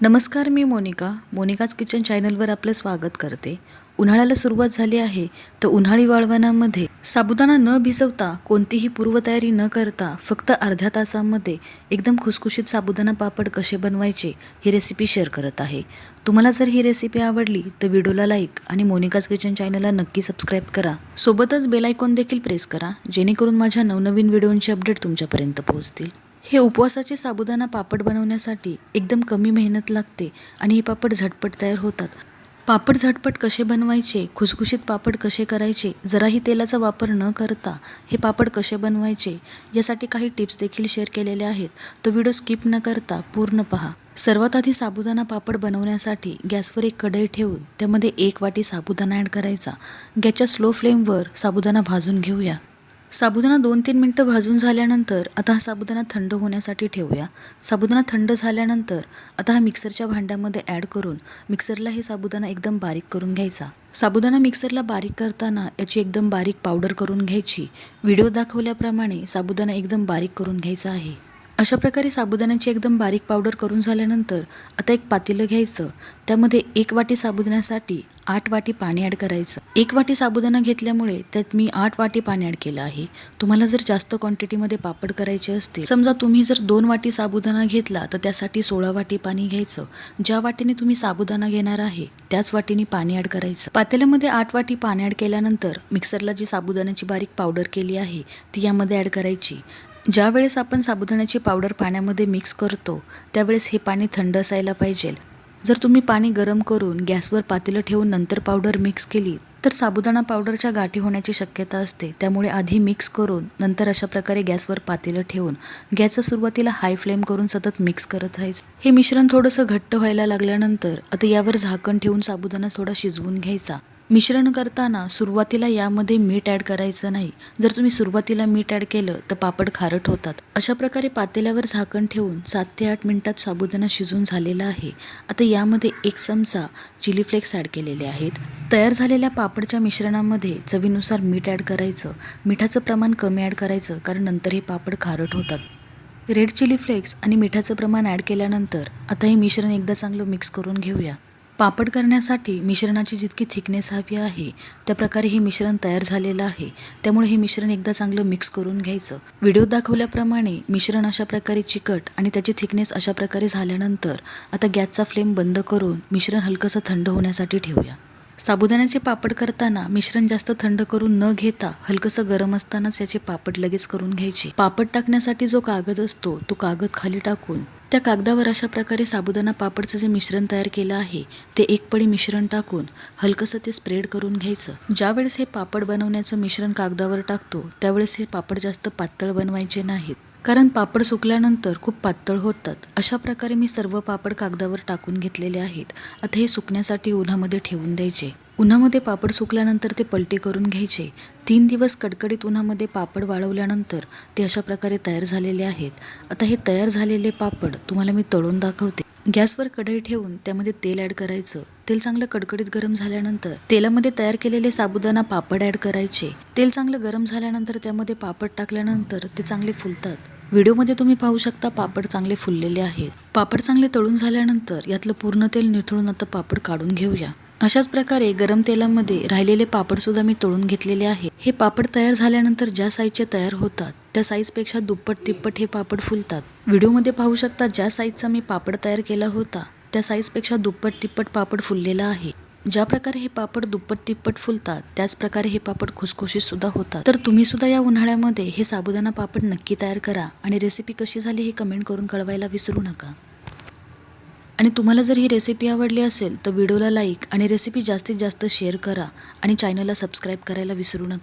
नमस्कार मी Monika. Monika's kitchen चॅनलवर आपलं स्वागत करते. उन्हाळ्याला सुरुवात झाली आहे तर उन्हाळी वाळवणामध्ये साबुदाणा न भिजवता कोणतीही पूर्वतयारी न करता फक्त अर्ध्या तासामध्ये एकदम खुसखुशीत साबुदाणा पापड कसे बनवायचे ही रेसिपी शेअर करत आहे. तुम्हाला जर ही रेसिपी आवडली तर व्हिडिओला लाईक आणि मोनिकाज किचन चॅनलला नक्की सबस्क्राईब करा. सोबतच बेलायकॉन देखील प्रेस करा जेणेकरून माझ्या नवनवीन व्हिडिओंचे अपडेट तुमच्यापर्यंत पोहोचतील. हे उपवासाचे साबुदाणा पापड बनवण्यासाठी एकदम कमी मेहनत लागते आणि हे पापड झटपट तयार होतात. पापड झटपट कसे बनवायचे खुसखुशीत पापड कसे करायचे जराही तेलाचा वापर न करता हे पापड कसे बनवायचे यासाठी काही टिप्स देखील शेअर केलेल्या आहेत. तो व्हिडिओ स्किप न करता पूर्ण पहा. सर्वात आधी साबुदाणा पापड बनवण्यासाठी गॅसवर एक कढई ठेवून त्यामध्ये एक वाटी साबुदाणा ॲड करायचा. गॅसच्या स्लो फ्लेमवर साबुदाणा भाजून घेऊया. साबुदाणा दोन तीन मिनटं भाजून झाल्यानंतर आता हा साबुदाणा थंड होण्यासाठी ठेवूया. साबुदाणा थंड झाल्यानंतर आता हा मिक्सरच्या भांड्यामध्ये ॲड करून मिक्सरला हे साबुदाणा एकदम बारीक करून घ्यायचा. साबुदाणा मिक्सरला बारीक करताना याची एकदम बारीक पावडर करून घ्यायची. व्हिडिओ दाखवल्याप्रमाणे साबुदाणा एकदम बारीक करून घ्यायचा आहे. अशा प्रकारे साबुदाण्याची एकदम बारीक पावडर करून झाल्यानंतर आता एक पातेलं घ्यायचं. त्यामध्ये एक वाटी साबुदाण्यासाठी आठ वाटी पाणी ॲड करायचं. एक वाटी साबुदाणा घेतल्यामुळे त्यात मी आठ वाटी पाणी ॲड केलं आहे. तुम्हाला जर जास्त क्वांटिटीमध्ये पापड करायचे असते समजा तुम्ही जर दोन वाटी साबुदाणा घेतला तर त्यासाठी सोळा वाटी पाणी घ्यायचं. ज्या वाटीने तुम्ही साबुदाणा घेणार आहे त्याच वाटीने पाणी ॲड करायचं. पातेल्यामध्ये आठ वाटी पाणी ॲड केल्यानंतर मिक्सरला जी साबुदाण्याची बारीक पावडर केली आहे ती यामध्ये ॲड करायची. ज्या वेळेस आपण साबुदाण्याची पावडर पाण्यामध्ये मिक्स करतो त्यावेळेस हे पाणी थंड असायला पाहिजे. जर तुम्ही पाणी गरम करून गॅसवर पातेलं ठेवून नंतर पावडर मिक्स केली तर साबुदाणा पावडरच्या गाठी होण्याची शक्यता असते. त्यामुळे आधी मिक्स करून नंतर अशा प्रकारे गॅसवर पातेलं ठेवून गॅसचं सुरुवातीला हाय फ्लेम करून सतत मिक्स करत राहायचं. हे मिश्रण थोडंसं घट्ट व्हायला लागल्यानंतर आता यावर झाकण ठेवून साबुदाणा थोडा शिजवून घ्यायचा. मिश्रण करताना सुरुवातीला यामध्ये मीठ ॲड करायचं नाही. जर तुम्ही सुरुवातीला मीठ ॲड केलं तर पापड खारट होतात. अशा प्रकारे पातेल्यावर झाकण ठेवून सात ते आठ मिनटात साबुदाणा शिजून झालेला आहे. आता यामध्ये एक चमचा चिली फ्लेक्स ॲड केलेले आहेत. तयार झालेल्या पापडच्या मिश्रणामध्ये चवीनुसार मीठ ॲड करायचं. मिठाचं प्रमाण कमी ॲड करायचं कारण नंतर हे पापड खारट होतात. रेड चिली फ्लेक्स आणि मिठाचं प्रमाण ॲड केल्यानंतर आता हे मिश्रण एकदा चांगलं मिक्स करून घेऊया. पापड करण्यासाठी मिश्रणाची जितकी थिकनेस हवी आहे त्या प्रकारे हे मिश्रण तयार झालेलं आहे. त्यामुळे हे मिश्रण एकदा चांगलं मिक्स करून घ्यायचं. व्हिडिओ दाखवल्याप्रमाणे मिश्रण अशा प्रकारे चिकट आणि त्याची थिकनेस अशा प्रकारे झाल्यानंतर आता गॅसचा फ्लेम बंद करून मिश्रण हलकंसं थंड होण्यासाठी ठेवूया. साबुदाण्याचे पापड करताना मिश्रण जास्त थंड करून न घेता हलकंसं गरम असतानाच याचे पापड लगेच करून घ्यायचे. पापड टाकण्यासाठी जो कागद असतो तो कागद खाली टाकून त्या कागदावर अशा प्रकारे साबुदाणा पापडचं जे मिश्रण तयार केलं आहे ते एक पडी मिश्रण टाकून हलकंसं ते स्प्रेड करून घ्यायचं. ज्यावेळेस हे पापड बनवण्याचं मिश्रण कागदावर टाकतो त्यावेळेस हे पापड जास्त पातळ बनवायचे नाहीत. कारण पापड सुकल्यानंतर खूप पातळ होतात. अशा प्रकारे मी सर्व पापड कागदावर टाकून घेतलेले आहेत. आता हे सुकण्यासाठी उन्हामध्ये ठेवून द्यायचे. उन्हामध्ये पापड सुकल्यानंतर ते पलटी करून घ्यायचे. तीन दिवस कडकडीत उन्हामध्ये पापड वाळवल्यानंतर ते अशा प्रकारे तयार झालेले आहेत. आता हे तयार झालेले पापड तुम्हाला मी तळून दाखवते. गॅसवर कढई ठेवून त्यामध्ये तेल ॲड करायचं. तेल चांगलं कडकडीत गरम झाल्यानंतर तेलामध्ये तयार केलेले साबुदाणा पापड ॲड करायचे. तेल चांगलं गरम झाल्यानंतर त्यामध्ये पापड टाकल्यानंतर ते चांगले फुलतात. व्हिडिओमध्ये तुम्ही पाहू शकता पापड चांगले फुललेले आहेत. पापड चांगले तळून झाल्यानंतर यातलं पूर्ण तेल निथळून आता पापड काढून घेऊया. अशाच प्रकारे गरम तेलामध्ये राहिलेले पापडसुद्धा मी तळून घेतलेले आहे. हे पापड तयार झाल्यानंतर ज्या साईजचे तयार होतात त्या साईजपेक्षा दुप्पट तिप्पट हे पापड फुलतात. व्हिडिओमध्ये पाहू शकता ज्या साईजचा मी पापड तयार केला होता त्या साईजपेक्षा दुप्पट तिप्पट पापड फुललेला आहे. ज्या प्रकारे हे पापड दुप्पट तिप्पट फुलतात त्याच प्रकारे हे पापड खुसखुशीत सुद्धा होतात. तर तुम्ही सुद्धा या उन्हाळ्यामध्ये हे साबुदाणा पापड नक्की तयार करा आणि रेसिपी कशी झाली हे कमेंट करून कळवायला विसरू नका. आणि तुम्हाला जर ही रेसिपी आवडली असेल तर व्हिडिओला लाईक आणि रेसिपी जास्तीत जास्त शेअर करा आणि चॅनलला सबस्क्राईब करायला विसरू नका.